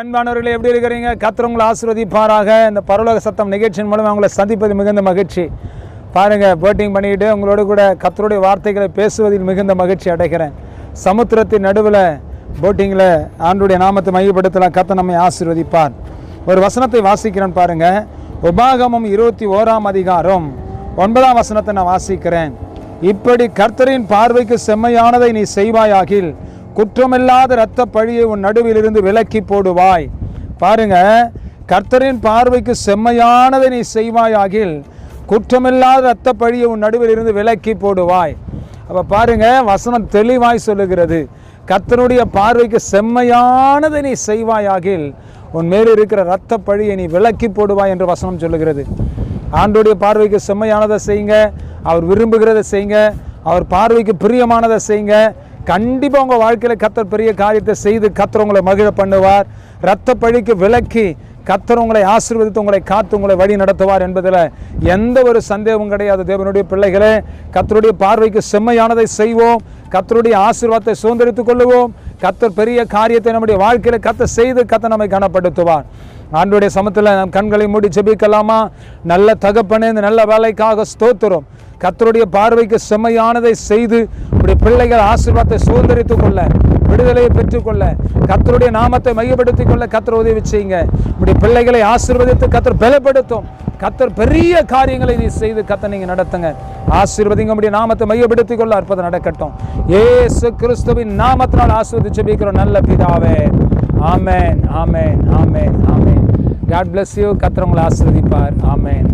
அன்பானவர்களே எப்படி இருக்கிறீங்க? கத்திரவங்களை உங்களை இந்த பரவலக சத்தம் நிகழ்ச்சியின் மூலம் அவங்களை சந்திப்பது மிகுந்த மகிழ்ச்சி. பாருங்கள் போட்டிங் பண்ணிக்கிட்டு உங்களோட கூட கத்தருடைய வார்த்தைகளை பேசுவதில் மிகுந்த மகிழ்ச்சி அடைகிறேன். சமுத்திரத்தின் நடுவில் போட்டிங்கில் ஆண்டுடைய நாமத்தை மையப்படுத்தலாம். கத்த நம்மை ஆசீர்வதிப்பார். ஒரு வசனத்தை வாசிக்கிறேன் பாருங்கள் உபாகமம் இருபத்தி ஓராம் அதிகாரம் ஒன்பதாம் வசனத்தை நான் வாசிக்கிறேன். இப்படி கர்த்தரின் பார்வைக்கு செம்மையானதை நீ செய்வாயாகில் குற்றமில்லாத இரத்த பழியை உன் நடுவில் இருந்து விலக்கி போடுவாய். பாருங்க கர்த்தரின் பார்வைக்கு செம்மையானதை நீ செய்வாயாகில் குற்றமில்லாத இரத்த பழியை உன் நடுவில் இருந்து விலக்கி போடுவாய். அப்போ பாருங்க வசனம் தெளிவாய் சொல்லுகிறது. கர்த்தருடைய பார்வைக்கு செம்மையானதை நீ செய்வாயாகில் உன் மேல் இருக்கிற இரத்த பழியை நீ விலக்கி போடுவாய் என்று வசனம் சொல்லுகிறது. ஆண்டுடைய பார்வைக்கு செம்மையானதை செய்யுங்க அவர் விரும்புகிறத செய்யுங்க அவர் பார்வைக்கு பிரியமானதை செய்யுங்க கண்டிப்பாக உங்கள் வாழ்க்கையில் கத்தர் பெரிய காரியத்தை செய்து கத்தர் உங்களை மகிழ பண்ணுவார். இரத்த பழிக்கு விலக்கி கத்தர் உங்களை ஆசீர்வதித்து உங்களை காத்து உங்களை வழி நடத்துவார் என்பதில் எந்த ஒரு சந்தேகமும் கிடையாது. தேவனுடைய பிள்ளைகளே கத்தருடைய பார்வைக்கு செம்மையானதை செய்வோம். கத்தருடைய ஆசீர்வாதத்தை சுதந்திரித்துக் கொள்ளுவோம். கத்தர் பெரிய காரியத்தை நம்முடைய வாழ்க்கையில் கத்த செய்து கத்தை நம்மை கனப்படுத்துவார். ஆண்டுடைய சமத்தில் நம் கண்களை மூடி ஜெபிக்கலாமா? நல்ல தகப்பனே இந்த நல்ல வேலைக்காக ஸ்தோத்திரம். கத்தருடைய பார்வைக்கு செம்மையானதை செய்து உடைய பிள்ளைகள் ஆசீர்வாதத்தை சுதந்திரித்து கொள்ள விடுதலையை பெற்றுக்கொள்ள கத்தருடைய நாமத்தை மையப்படுத்திக் கொள்ள கத்தர் உதவி செய்யுங்க. உடைய பிள்ளைகளை ஆசீர்வதித்து கத்தர் பலப்படுத்தும். கத்தர் பெரிய காரியங்களை நீ செய்து கத்த நீங்க நடத்துங்க. ஆசீர்வதிங்க உடைய நாமத்தை மையப்படுத்திக் கொள்ள அற்புதம் நடக்கட்டும். ஏசு கிறிஸ்துவின் நாமத்தினால் ஆசீர்வதிச்சு பிக்கிறோம் நல்ல பிதாவே. ஆமேன் ஆமேன் ஆமேன். காட் பிளஸ் யூ கத்திரவங்களை உங்களை ஆமேன்